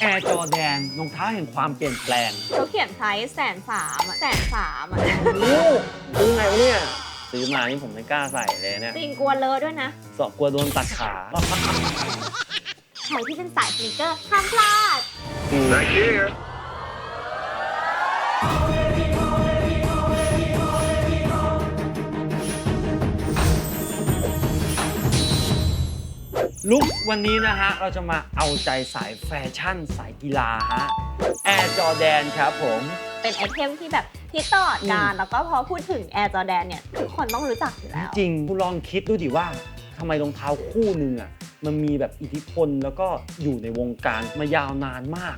แอร์จอแดนรองเท้าแห่งความเปลี่ยนแปลงเขาเขียนไพรส์แสนสามอะแสนสามอะโอ้ซื้อไงวะเนี่ย ซื้อมานี่ผมไม่กล้าใส่เลยเนี่ยจริงกลัวเลอะด้วยนะ สอบกลัวโดนตัดขาใครที่เป็นสายสนิเกอร์ห้ามพลาด Thank you. ลุกวันนี้นะฮะ เราจะมาเอาใจสายแฟชั่นสายกีฬาฮะแอร์จอแดนครับผม เป็นไอเทมที่แบบฮิตตลอดกาลแล้วก็พอพูดถึง Air Jordan เนี่ย ทุกคนต้องรู้จักอยู่แล้ว จริงคุณลองคิดดูดิว่าทำไมรองเท้าคู่หนึ่งอะมันมีแบบอิทธิพลแล้วก็อยู่ในวงการมายาวนานมาก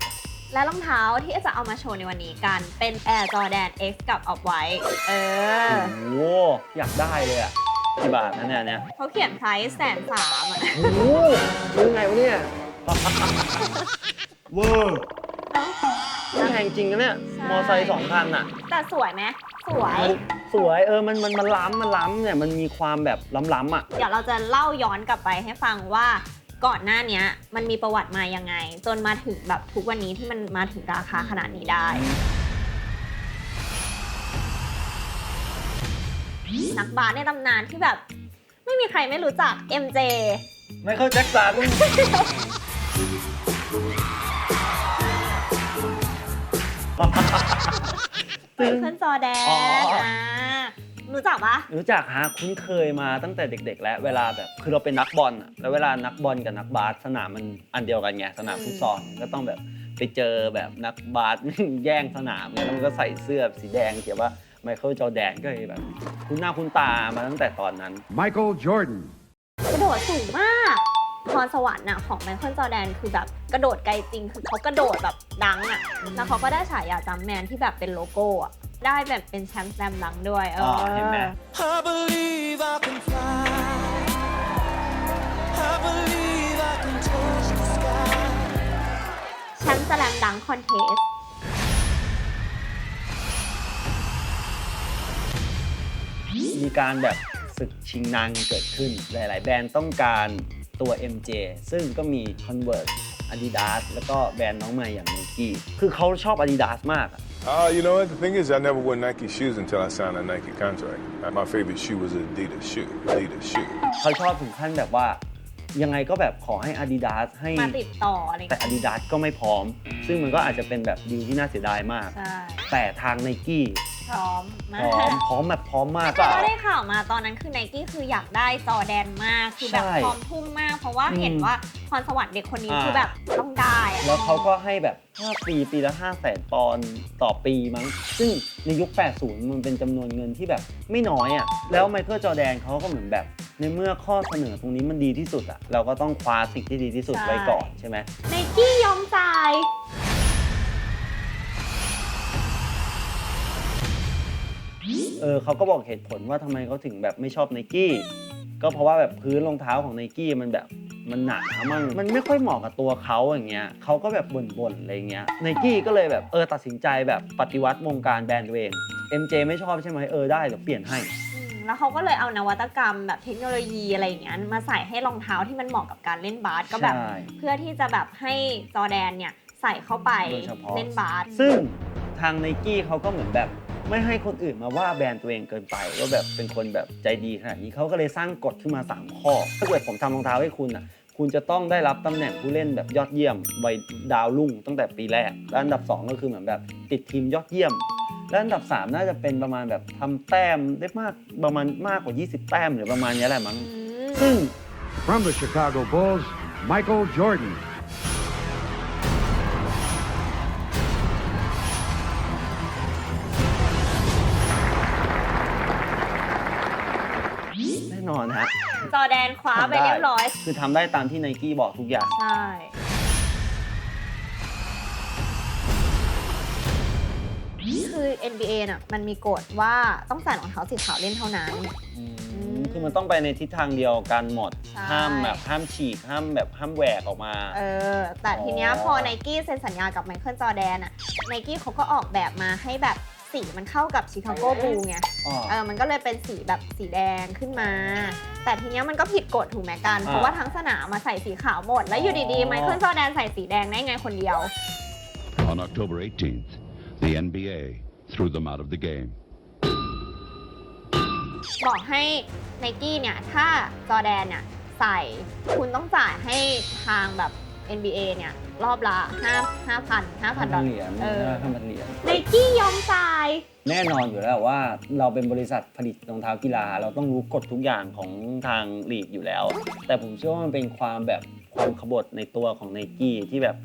และรองเท้าที่จะเอามาโชว์ในวันนี้กัน เป็น Air Jordan X กับ Off White เออ โอ้โหอยากได้เลยอะ กี่บาทนะเนี่ยเนี่ยเขาเขียนไพรส์แสนสามอะโอ้โหซื้อไงวะเนี่ยเวอร์แพงจริงนะเนี่ย มอไซค์สองคันอะ แต่สวยไหมสวยมันสวยเออมันมันมันล้ำมันล้ำเนี่ยมันมีความแบบล้ำๆอะ เดี๋ยวเราจะเล่าย้อนกลับไปให้ฟังว่าก่อนหน้าเนี้ยมันมีประวัติมายังไง จนมาถึงแบบทุกวันนี้ที่มันมาถึงราคาขนาดนี้ได้ นักบาสในตำนานที่แบบ ไม่มีใครไม่รู้จัก MJ ไมเคิลแจ็คสันไมเคิลจอแดนอ๋ออ่ารู้จักปะรู้จักฮะคุ้นเคยมาตั้งแต่เด็ก ๆ แล้วเวลาแบบคือเราเป็นนักบอลอะแล้วเวลานักบอลกับนักบาสสนามมันอันเดียวกันไงสนามฟุตซอลก็ต้องแบบไปเจอแบบนักบาส แย่งสนามไงแล้วมันก็ใส่เสื้อสีแดงเขียนว่า ไมเคิลจอแดนก็เลยแบบคุ้นหน้าคุ้นตามาตั้งแต่ตอนนั้น Michael Jordan. กระโดดสูงมากพรสวรรค์น่ะของไมเคิลจอแดนคือแบบกระโดดไกลจริง คือเขากระโดดแบบดังอะ แล้วเขาก็ได้ฉายาจัมป์แมนที่แบบเป็นโลโก้อะ ได้แบบเป็นแชมป์แซมดังด้วยเอออ เห็นไหม I believe I can fly. I believe I can touch the sky. แชมป์สแลมดังคอนเทส มีการแบบศึกชิงนางเกิดขึ้น หลาย ๆ แบรนด์ต้องการตัว MJ ซึ่งก็มี Converse Adidas แล้วก็แบรนด์น้องใหม่อย่าง Nike คือเขาชอบ Adidas มากอะ Uh, you know what? The thing is, I never wore Nike shoes until I signed a Nike contract. Uh, My favorite shoe was an Adidas shoe. Adidas shoe. เขาชอบถึงขั้นแบบว่า ยังไงก็แบบขอให้ Adidas ให้มาติดต่ออะไรแต่ Adidas ก็ไม่พร้อม ซึ่งมันก็อาจจะเป็นแบบดีลที่น่าเสียดายมาก ใช่ แต่ทาง Nike พร้อมมาพร้อมกพร้อมแบบพร้อมมากแต่ก็ได้ข่าวมาตอนนั้นคือไนกี้คืออยากได้จอแดนมากคือแบบใช่พร้อมทุ่มมาก เพราะว่าอืมเห็นว่าพรสวรรค์เด็กคนนี้อ่า คือแบบต้องได้อะแล้วเขาก็ให้แบบ5ปีปีละ5 0 0แสนปอนด์ต่อปีมั้ง ซึ่งในยุค 80 มันเป็นจำนวนเงินที่แบบไม่น้อยอะ่ะ แล้วไมเคิลจอแดนเขาก็เหมือนแบบ ในเมื่อข้อเสนอตรงนี้มันดีที่สุดอะ่ะ เราก็ต้องคว้าสิ่งที่ดีที่สุดไว้ก่อนใช่ไหม ไนกี้ยอมจ่าย เออเขาก็บอกเหตุผลว่าทำไมเขาถึงแบบไม่ชอบไนกี้ก็เพราะว่าแบบพื้นรองเท้าของไนกี้มันแบบมันหนามั่งมันไม่ค่อยเหมาะกับตัวเขาอย่างเงี้ยเขาก็แบบบ่นๆอะไรเงี้ยไนกี้ก็เลยแบบเออตัดสินใจแบบปฏิวัติวงการแบรนด์ตัวเอง MJ ไม่ชอบใช่ไหมเออได้เดี๋ยวเปลี่ยนให้อืมแล้วเขาก็เลยเอานวัตกรรมแบบเทคโนโลยีอะไรอย่างเงี้ยมาใส่ให้รองเท้าที่มันเหมาะกับการเล่นบาสก็แบบใช่เพื่อที่จะแบบให้จอแดนเนี่ยใส่เข้าไปโดยเฉพาะเล่นบาสซึ่งทางไนกี้เขาก็เหมือนแบบ ไม่ให้คนอื่นมาว่าแบรนด์ตัวเองเกินไปว่าแบบเป็นคนแบบใจดีขนาดนี้เขาก็เลยสร้างกฎขึ้นมา 3 ข้อ ถ้าเกิดผมทำรองเท้าให้คุณอะคุณจะต้องได้รับตำแหน่งผู้เล่นแบบยอดเยี่ยมใบดาวรุ่งตั้งแต่ปีแรกและอันดับ 2 ก็คือเหมือนแบบติดทีมยอดเยี่ยม และอันดับ 3 น่าจะเป็นประมาณแบบทำแต้มได้มากประมาณมากกว่า 20 แต้มหรือประมาณนี้แหละมั้งอืมซึ่ง From the Chicago Bulls, Michael Jordan. จอแดนคว้าไปเรียบร้อย คือทำได้ตามที่ไนกี้บอกทุกอย่าง ใช่ คือ NBA น่ะมันมีกฎว่าต้องใส่รองเท้าสีขาวเล่นเท่านั้น อืมมคือมันต้องไปในทิศทางเดียวกันหมด ใช่ ห้ามแบบห้ามฉีก ห้ามแบบห้ามแหวกออกมา เออ แต่ทีเนี้ยอ๋อ พอไนกี้เซ็นสัญญากับไมเคิลจอแดนอะไนกี้เขาก็ออกแบบมาให้แบบ สีมันเข้ากับชิคาโกบูไง อ๋อ เออ มันก็เลยเป็นสีแบบสีแดงขึ้นมา แต่ทีเนี้ยมันก็ผิดกฎถูกไหมกันเพราะว่าทั้งสนามมาใส่สีขาวหมด แล้วอยู่ดีๆไมเคิลจอร์แดนใส่สีแดงได้ไงคนเดียว On October 18th, the NBA threw them out of the game. บอกให้ไนกี้เนี่ย ถ้าจอร์แดนเนี่ย ใส่คุณต้องจ่ายให้ทางแบบ NBA เนี่ย รอบละ5 5,000 5,000ดอลเหรียญเออห้าพันเหรียญไนกี้ยอมจ่าย แน่นอนอยู่แล้วว่าเราเป็นบริษัทผลิตรองเท้ากีฬา เราต้องรู้กฎทุกอย่างของทางลีกอยู่แล้ว แต่ผมเชื่อว่ามันเป็นความแบบความขบฏในตัวของไนกี้ที่แบบ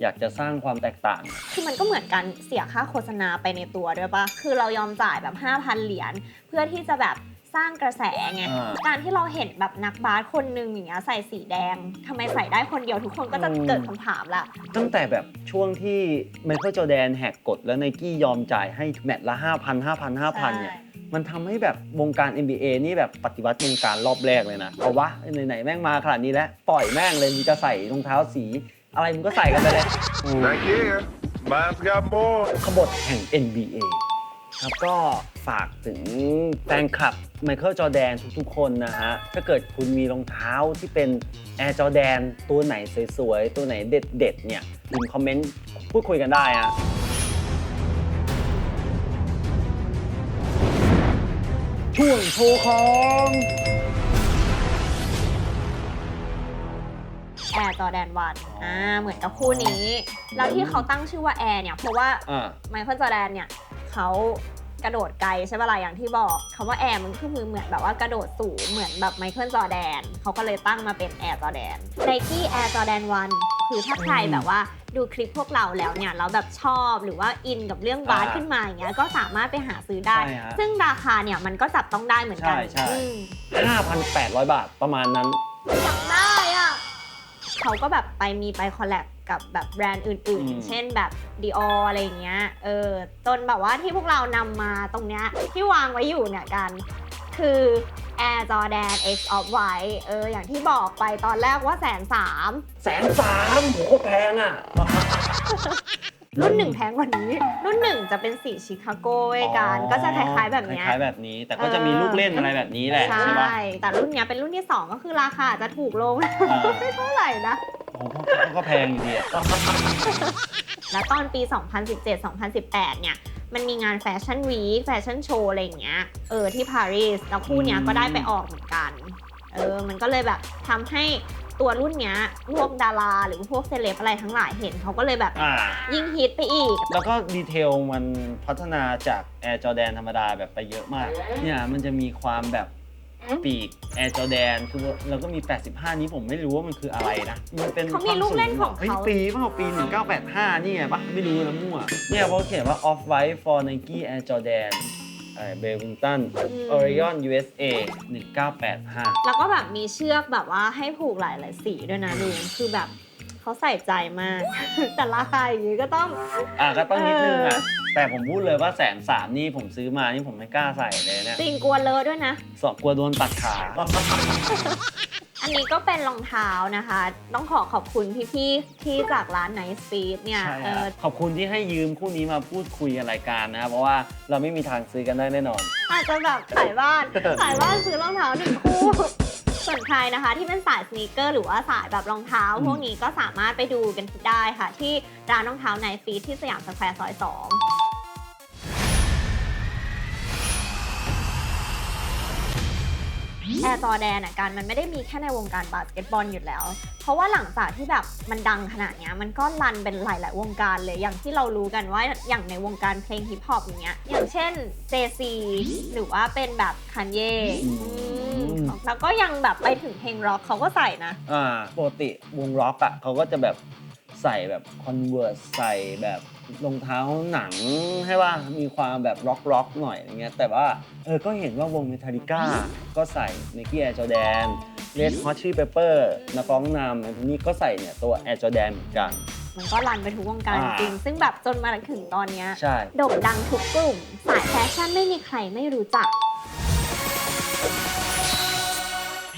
อยากจะสร้างความแตกต่าง คือมันก็เหมือนกันเสียค่าโฆษณาไปในตัวด้วยปะคือเรายอมจ่ายแบบ 5,000 เหรียญเพื่อที่จะแบบ สร้างกระแสไง อ่า การที่เราเห็นแบบนักบาสคนหนึ่งอย่างเงี้ยใส่สีแดงทำไมใส่ได้คนเดียวทุกคนก็จะอืมเกิดคำถามละ ตั้งแต่แบบช่วงที่ไมเคิลจอร์แดนแหกกฎแล้วไนกี้ยอมจ่ายให้แมตช์ละ 5,000 5,000 5,000 เนี่ย มันทำให้แบบวงการ NBA นี่แบบปฏิวัติวงการรอบแรกเลยนะ เอาวะ ไหน ๆ แม่งมาขนาดนี้แล้ว ปล่อยแม่งเลยมึงจะใส่รองเท้าสี อะไรมึงก็ใส่กันไปเลย Nike Air. Mine's got more. ขบฏแห่ง NBA ครับก็ฝากถึงแฟนคลับไมเคิลจอร์แดนทุกๆ คนนะฮะ ถ้าเกิดคุณมีรองเท้าที่เป็น Air Jordan ตัวไหนสวยๆ ตัวไหนเด็ดๆ เนี่ยพิมพ์คอมเมนต์พูดคุยกันได้ฮะช่วงโชว์ของแอร์จอแดนวันอ่าเหมือนกับคู่นี้ แล้วที่เขาตั้งชื่อว่าแอร์เนี่ย เพราะว่าอ่า ไมเคิลจอแดนเนี่ยเขา กระโดดไกลใช่ปะล่ะอย่างที่บอกคำว่าแอร์มันคือมือเหมือนแบบว่ากระโดดสูงเหมือนแบบไมเคิลจอแดนเขาก็เลยตั้งมาเป็นแอร์จอแดนไนกี้แอร์จอแดนวันคือถ้าใครแบบว่าดูคลิปพวกเราแล้วเนี่ยแล้วแบบชอบหรือว่าอินกับเรื่องบาสอ่าขึ้นมาอย่างเงี้ยก็สามารถไปหาซื้อได้ ใช่ฮะซึ่งราคาเนี่ยมันก็จับต้องได้เหมือนกันใช่ใช่ อืม5,800 บาทประมาณนั้นจำได้อะ เขาก็แบบไปมีไปคอลแลบกับแบบแบรนด์อื่นอืมๆเช่นแบบ Dior อะไรอย่างเงี้ย เออจนแบบว่าที่พวกเรานำมาตรงเนี้ยที่วางไว้อยู่เนี่ยกัน คือ Air Jordan X of White เอออย่างที่บอกไปตอนแรกว่าแสนสาม แสนสามโหโคตรแพงอะ รุ่นหนึ่งแพงกว่านี้ รุ่นหนึ่งจะเป็นสีชิคาโกเว้ยกัน ก็จะคล้ายๆแบบเนี้ย คล้ายๆแบบนี้ แต่ก็จะมีลูกเล่นอะไรแบบนี้แหละใช่ใช่ปะแต่รุ่นเนี้ยเป็นรุ่นที่ 2 ก็คือราคาจะถูกลงอ่าไม่เท่าไหร่นะโอ้โหก็ก็แพงอยู่ดีอะและตอนปี 2017-2018 เนี่ย มันมีงานแฟชั่นวีคแฟชั่นโชว์อะไรอย่างเงี้ย เออที่ปารีส แล้วคู่เนี้ยก็ได้ไปออกเหมือนกัน เออ มันก็เลยแบบทำให้ ตัวรุ่นเนี้ยพวกดาราหรือพวกเซเลบอะไรทั้งหลายเห็นเขาก็เลยแบบอ่า ยิ่งฮิตไปอีก แล้วก็ดีเทลมันพัฒนาจาก Air Jordan ธรรมดาแบบไปเยอะมาก เนี่ยมันจะมีความแบบปีก Air Jordan คือแล้วก็มี 85 นี้ผมไม่รู้ว่ามันคืออะไรนะ มันเป็นเขามีลูกเล่นของเขา ฮ้ยปีเปล่าปี 1985 นี่ไงปะไม่รู้นะมั่วเนี่ยเขาเขียนว่า Off White for Nike Air Jordan เบล i ิงตันม Orion USA 1985 แล้วก็แบบมีเชือกแบบว่าให้ผูกหลายหลายๆสีด้วยนะลุงคือแบบเขาใส่ใจมาก แต่ราคาอย่างนี้ก็ต้อง อะก็ต้องนิดนึงเออะอแต่ผมพูดเลยว่าแสนสามนี่ผมซื้อมานี่ผมไม่กล้าใส่เลยเนี่ยจริงกลัวเลอะด้วยนะ สอบกลัวโดนตัดขา อันนี้ก็เป็นรองเท้านะคะ ต้องขอขอบคุณพี่ๆที่จากร้าน Nice Speed เนี่ยใช่เอฮะอขอบคุณที่ให้ยืมคู่นี้มาพูดคุยกันรายการนะครับ เพราะว่าเราไม่มีทางซื้อกันได้แน่นอน อาจจะแบบขายบ้าน ขายบ้านซื้อรองเท้าหนึ่งคู่ ส่วนใครนะคะ ที่เป็นสายสนีกเกอร์หรือว่าสายแบบรองเท้าพวกนี้ก็สามารถไปดูกันได้ค่ะ ที่ร้านรองเท้า Nice Speed ที่สยามสแควร์ซอย2 แอร์จอแดนอะการมันไม่ได้มีแค่ในวงการบาสเกตบอลอยู่แล้ว เพราะว่าหลังจากที่แบบมันดังขนาดเนี้ยมันก็รันเป็นหลาย ๆ วงการเลยอย่างที่เรารู้กันว่าอย่างในวงการเพลงฮิปฮอปอย่างเงี้ยอย่างเช่น JC หรือว่าเป็นแบบคันเย่อืมแล้วก็ยังแบบไปถึงเพลงร็อกเขาก็ใส่นะอ่าปกติวงร็อกอะเขาก็จะแบบใส่แบบคอนเวิร์สใส่แบบ รองเท้าหนังให้ว่ามีความแบบร็อกร็อกหน่อยอย่างเงี้ยแต่ว่าเออก็เห็นว่าวงเมทัลิก้าก็ใส่ในกี้แอร์จอแดนเลดฮอตชี่เปเปอร์นักร้องนำนี่ก็ใส่เนี่ยตัวแอร์จอแดนเหมือนกัน มันก็รันไปทุกวงการอ่า จริง ซึ่งแบบจนมาถึงตอนเนี้ยใช่ โด่งดังทุกกลุ่ม สายแฟชั่นไม่มีใครไม่รู้จัก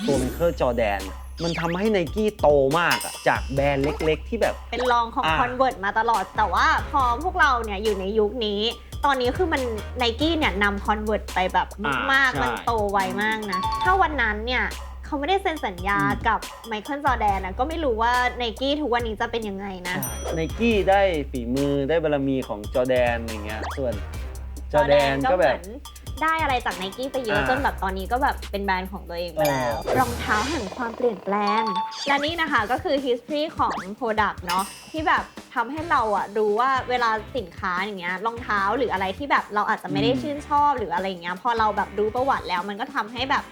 ตัวไมเคิลจอแดน มันทำให้ไนกี้โตมากอะจากแบรนด์เล็ก ๆ ที่แบบ เป็นรองของอ่า คอนเวิร์ตมาตลอด แต่ว่าพอพวกเราเนี่ยอยู่ในยุคนี้ ตอนนี้คือมันไนกี้เนี่ยนำคอนเวิร์ตไปแบบมากอ่าใช่ๆมันโตไวมากนะ ถ้าวันนั้นเนี่ยเขาไม่ได้เซ็นสัญญากับไมเคิลจอแดนนะก็ไม่รู้ว่าไนกี้ทุกวันนี้จะเป็นยังไงนะ ไนกี้ได้ฝีมือได้บารมีของจอร์แดนอย่างเงี้ยส่วนจอร์แดนก็เหแบมืบอน ได้อะไรจากไนกี้ไปเยอะอ่า จนแบบตอนนี้ก็แบบเป็นแบรนด์ของตัวเองไปแล้วเออรองเท้าแห่งความเปลี่ยนแปลง และนี่นะคะก็คือ history ของ product เนาะที่แบบทำให้เราอะรู้ว่าเวลาสินค้าอย่างเงี้ยรองเท้าหรืออะไรที่แบบเราอาจจะไม่ได้ชื่นชอบหรืออะไรอย่างเงี้ยพอเราแบบรู้ประวัติแล้วมันก็ทำให้แบบ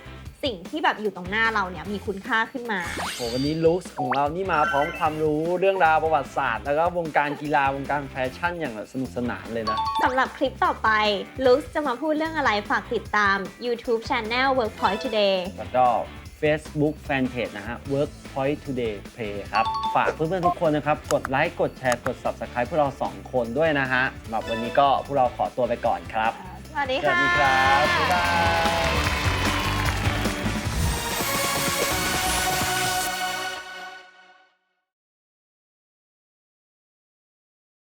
สิ่งที่แบบอยู่ตรงหน้าเราเนี่ยมีคุณค่าขึ้นมา โหวันนี้ลุคของเรานี่มาพร้อมความรู้เรื่องราวประวัติศาสตร์ แล้วก็วงการกีฬาวงการแฟชั่นอย่างแบบสนุกสนานเลยนะ สำหรับคลิปต่อไปลุคจะมาพูดเรื่องอะไรฝากติดตาม YouTube Channel Workpoint Today แล้วก็ Facebook Fanpage นะฮะ Workpoint Today Play ครับ ฝากเพื่อนๆทุกคนนะครับ กดไลค์ กดแชร์ กด Subscribe พวกเรา 2 คนด้วยนะฮะสำหรับวันนี้ก็พวกเราขอตัวไปก่อนครับ สวัสดีสวัสค่ะ ดีครับ บ๊ายบาย